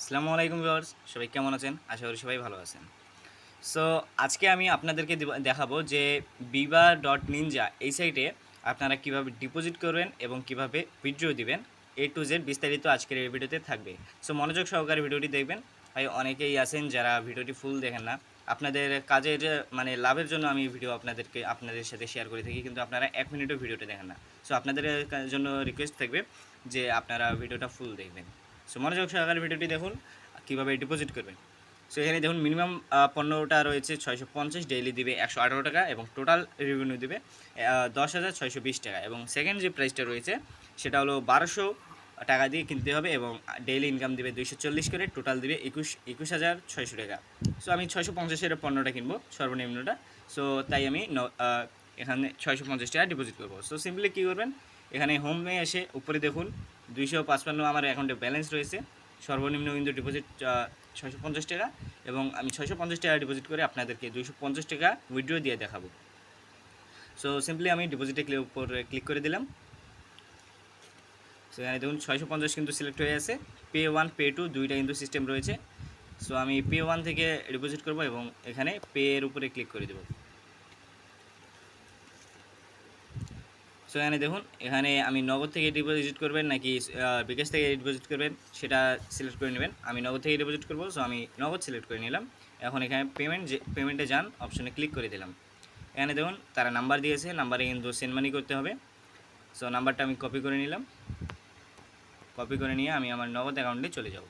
আসসালামু আলাইকুম ভিউয়ার্স, সবাই কেমন আছেন? আশা করি সবাই ভালো আছেন। সো আজকে আমি আপনাদেরকে দেখাবো যে বিবা ডট নিনজা এই সাইটে আপনারা কীভাবে ডিপোজিট করবেন এবং কীভাবে উইথড্র দিবেন। এ টু জেড বিস্তারিত আজকের এই ভিডিওতে থাকবে। সো মনোযোগ সহকারে ভিডিওটি দেখবেন। ভাই, অনেকেই আছেন যারা ভিডিওটি ফুল দেখেন না। আপনাদের কাজের মানে লাভের জন্য আমি ভিডিও আপনাদেরকে আপনাদের সাথে শেয়ার করে থাকি, কিন্তু আপনারা এক মিনিটও ভিডিওটা দেখেন না। সো আপনাদের জন্য রিকোয়েস্ট থাকবে যে আপনারা ভিডিওটা ফুল দেখবেন। সো মনোযোগ সহকারে ভিডিওটি দেখুন, কীভাবে ডিপোজিট করবেন। সো এখানে দেখুন মিনিমাম পণ্যটা রয়েছে ছয়শো পঞ্চাশ ডেইলি দিবে একশো আঠারো টাকা এবং টোটাল রেভিনিউ দিবে দশ হাজার ছয়শো বিশ টাকা। এবং সেকেন্ড যে প্রাইসটা রয়েছে, সেটা হলো বারোশো টাকা দিয়ে কিনতে হবে এবং ডেইলি ইনকাম দিবে দুইশো চল্লিশ করে টোটাল দিবে একুশ একুশ হাজার ছয়শো টাকা। সো আমি ছয়শো পঞ্চাশের পণ্যটা কিনবো, সর্বনিম্নটা। সো তাই আমি এখানে ছয়শো পঞ্চাশ টাকা ডিপোজিট করব। সো সিম্পলি কী করবেন? এখানে হোমে এসে উপরে দেখুন, দুইশো পাঁচপান্ন আমার অ্যাকাউন্টে ব্যালেন্স রয়েছে। সর্বনিম্ন কিন্তু ডিপোজিট ছয়শো পঞ্চাশ টাকা এবং আমি ছয়শো পঞ্চাশ টাকা ডিপোজিট করে আপনাদেরকে দুইশো পঞ্চাশ টাকা উইথড্র দিয়ে দেখাবো। সো সিম্পলি আমি ডিপোজিটে ক্লিক উপর ক্লিক করে দিলাম। সো এখানে দেখুন, ছয়শো পঞ্চাশ কিন্তু সিলেক্ট হয়ে আছে। পে ওয়ান পে টু দুইটা কিন্তু সিস্টেম রয়েছে। সো আমি পে ওয়ান থেকে ডিপোজিট করব এবং এখানে পে এর উপরে ক্লিক করে দেবো। সো এখানে দেখুন, এখানে আমি নগদ থেকে ডিপোজিট করবেন নাকি বিকাশ থেকে ডিপোজিট করবেন সেটা সিলেক্ট করে নেবেন। আমি নগদ থেকে ডিপোজিট করব সো আমি নগদ সিলেক্ট করে নিলাম। এখন এখানে পেমেন্ট যে পেমেন্টে যান অপশনে ক্লিক করে দিলাম। এখানে দেখুন, তারা নাম্বার দিয়েছে নাম্বারে কিন্তু সেন্ড মানি করতে হবে। সো নাম্বারটা আমি কপি করে নিলাম। কপি করে নিয়ে আমি আমার নগদ অ্যাকাউন্টে চলে যাব।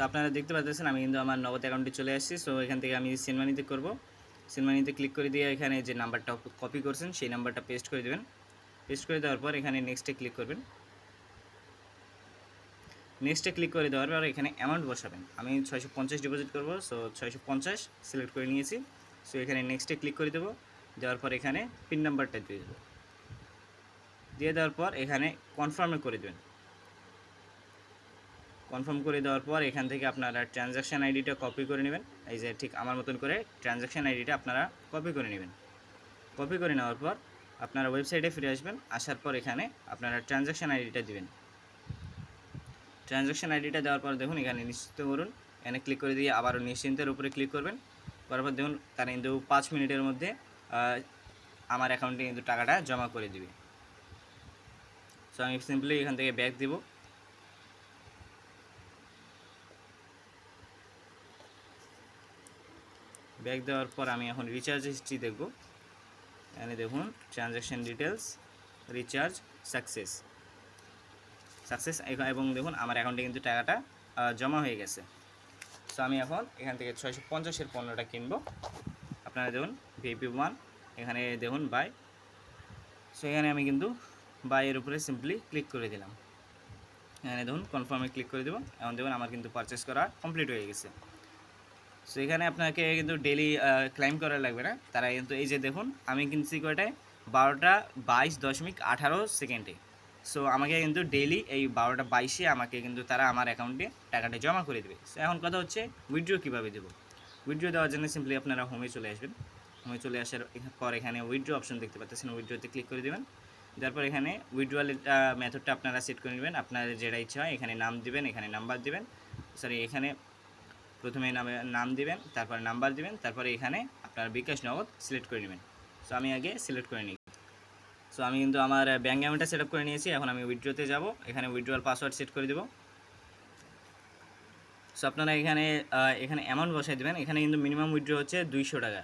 সো আপনারা দেখতে পাচ্ছেন, আমি কিন্তু আমার নগদ অ্যাকাউন্টে চলে আসছি। সো এখান থেকে আমি সেনমানিতে করব। সেনমানিতে ক্লিক করে দিয়ে এখানে যে নাম্বারটা কপি করছেন, সেই নাম্বারটা পেস্ট করে দেবেন। পেস্ট করে দেওয়ার পর এখানে নেক্সটে ক্লিক করবেন। নেক্সটে ক্লিক করে দেওয়ার পর এখানে অ্যামাউন্ট বসাবেন। আমি ছয়শো পঞ্চাশ ডিপোজিট করব সো ছয়শো পঞ্চাশ সিলেক্ট করে নিয়েছি। সো এখানে নেক্সটে ক্লিক করে দেবো। দেওয়ার পর এখানে পিন নাম্বারটা দিয়ে দেবো। দিয়ে দেওয়ার পর এখানে কনফার্মে করে দেবেন। কনফার্ম করে দেওয়ার পর এখান থেকে আপনারা ট্রানজ্যাকশান আইডিটা কপি করে নেবেন। এই যে ঠিক আমার মতন করে ট্রানজ্যাকশান আইডিটা আপনারা কপি করে নেবেন। কপি করে নেওয়ার পর আপনারা ওয়েবসাইটে ফিরে আসবেন, আসার পর এখানে আপনারা ট্রানজ্যাকশান আইডিটা দিবেন। ট্রানজ্যাকশান আইডিটা দেওয়ার পর দেখুন, এখানে নিশ্চিত করুন। এখানে ক্লিক করে দিয়ে আবারও নিশ্চিন্তের উপরে ক্লিক করবেন। করার পর দেখুন, তারা কিন্তু পাঁচ মিনিটের মধ্যে আমার অ্যাকাউন্টে কিন্তু টাকাটা জমা করে দিবে। সো আমি সিম্পলি এখান থেকে ব্যাক দিব। ব্যাক দেওয়ার পর আমি এখন রিচার্জ হিস্ট্রি দেখব। এখানে দেখুন transaction details recharge success success এবং দেখুন, আমার অ্যাকাউন্টে কিন্তু টাকাটা জমা হয়ে গেছে। সো আমি এখন এখান থেকে ছয়শো পঞ্চাশের পণ্যটা কিনবো। আপনারা দেখুন ভিপি ওয়ান এখানে দেখুন বাই সো এখানে আমি কিন্তু বাইয়ের উপরে সিম্পলি ক্লিক করে দিলাম। এখানে দেখুন কনফার্মে ক্লিক করে দেবো। এখন দেখুন, আমার কিন্তু পারচেস করা কমপ্লিট হয়ে গেছে। সো এখানে আপনাকে কিন্তু ডেলি ক্লাইম করা লাগবে না। তারা কিন্তু এই যে দেখুন, আমি কিনছি কয়টায়? বারোটা বাইশ দশমিক আঠারো সেকেন্ডে। সো আমাকে কিন্তু ডেইলি এই বারোটা বাইশে আমাকে কিন্তু তারা আমার অ্যাকাউন্টে টাকাটা জমা করে দেবে। সো এখন কথা হচ্ছে উইড্রো কীভাবে দেবো? উইথড্র দেওয়ার জন্য সিম্পলি আপনারা হোমে চলে আসবেন। হোমে চলে আসার পর এখানে উইথড্র অপশন দেখতে পাচ্ছেন। উইড্রোতে ক্লিক করে দেবেন। তারপর এখানে উইথড্রয়ালের মেথডটা আপনারা সেট করে নেবেন। আপনার যেটা ইচ্ছা হয় এখানে নাম দিবেন, এখানে নাম্বার দিবেন। সরি এখানে প্রথমে নামে নাম দিবেন, তারপরে নাম্বার দিবেন, তারপরে এখানে আপনার বিকাশ নগদ সিলেক্ট করে নেবেন। সো আমি আগে সিলেক্ট করে নিই। সো আমি কিন্তু আমার ব্যাঙ্ক অ্যাকাউন্টটা সেট করে নিয়েছি, এখন আমি উইথড্রোতে যাব। এখানে উইথড্রোয়াল পাসওয়ার্ড সেট করে দেবো। সো আপনারা এখানে এখানে অ্যামাউন্ট বসাই দেবেন। এখানে কিন্তু মিনিমাম উইথড্রো হচ্ছে দুইশো টাকা।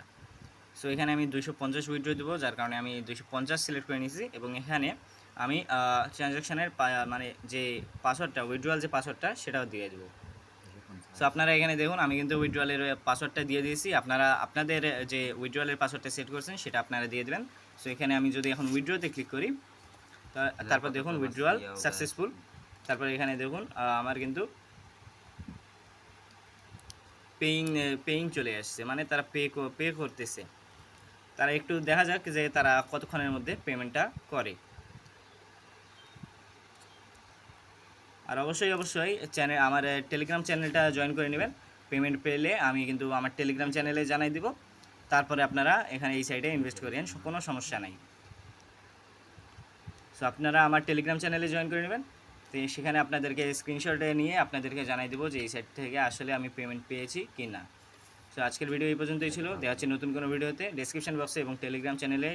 সো এখানে আমি দুইশো পঞ্চাশ উইথড্রো দেবো, যার কারণে আমি দুইশো পঞ্চাশ সিলেক্ট করে নিয়েছি। এবং এখানে আমি ট্রানজ্যাকশানের মানে যে পাসওয়ার্ডটা উইথড্রোয়াল যে পাসওয়ার্ডটা সেটাও দিয়ে দেবো। সো আপনারা এখানে দেখুন আমি কিন্তু উইথড্রয়ালের পাসওয়ার্ডটা দিয়ে দিয়েছি। আপনারা আপনাদের যে উইথড্রয়ালের পাসওয়ার্ডটা সেট করছেন সেটা আপনারা দিয়ে দেবেন। সো এখানে আমি যদি এখন উইথড্রতে ক্লিক করি তারপর দেখুন উইথড্রয়াল সাকসেসফুল তারপর এখানে দেখুন আমার কিন্তু পেইং পেইং চলে আসছে। মানে তারা পে পে করতেছে। তারা একটু দেখা যাক যে তারা কতক্ষণের মধ্যে পেমেন্টটা করে। আর অবশ্যই অবশ্যই চ্যানেল আমার টেলিগ্রাম চ্যানেলটা জয়েন করে নেবেন। পেমেন্ট পেলে আমি কিন্তু আমার টেলিগ্রাম চ্যানেলে জানাই দিব। তারপরে আপনারা এখানে এই সাইডে ইনভেস্ট করেন কোনো সমস্যা নাই। সো আপনারা আমার টেলিগ্রাম চ্যানেলে জয়েন করে নেবেন। তো সেখানে আপনাদেরকে স্ক্রিনশটে নিয়ে আপনাদেরকে জানাই দেবো যে এই সাইট থেকে আসলে আমি পেমেন্ট পেয়েছি কি না সো আজকের ভিডিও এই পর্যন্তই ছিল। দেওয়া হচ্ছে নতুন কোনো ভিডিওতে ডেসক্রিপশন বক্সে এবং টেলিগ্রাম চ্যানেলে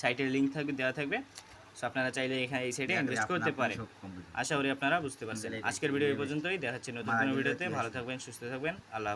সাইটের লিঙ্ক থাকবে দেওয়া থাকবে। সো আপনারা চাইলে এখানে এই সাইটে ইনভেস্ট করতে পারেন। আশা করি আপনারা বুঝতে পারছেন। আজকের ভিডিও এই পর্যন্তই। দেখা হচ্ছে নতুন কোনো ভিডিওতে। ভালো থাকবেন সুস্থ থাকবেন। আল্লাহ।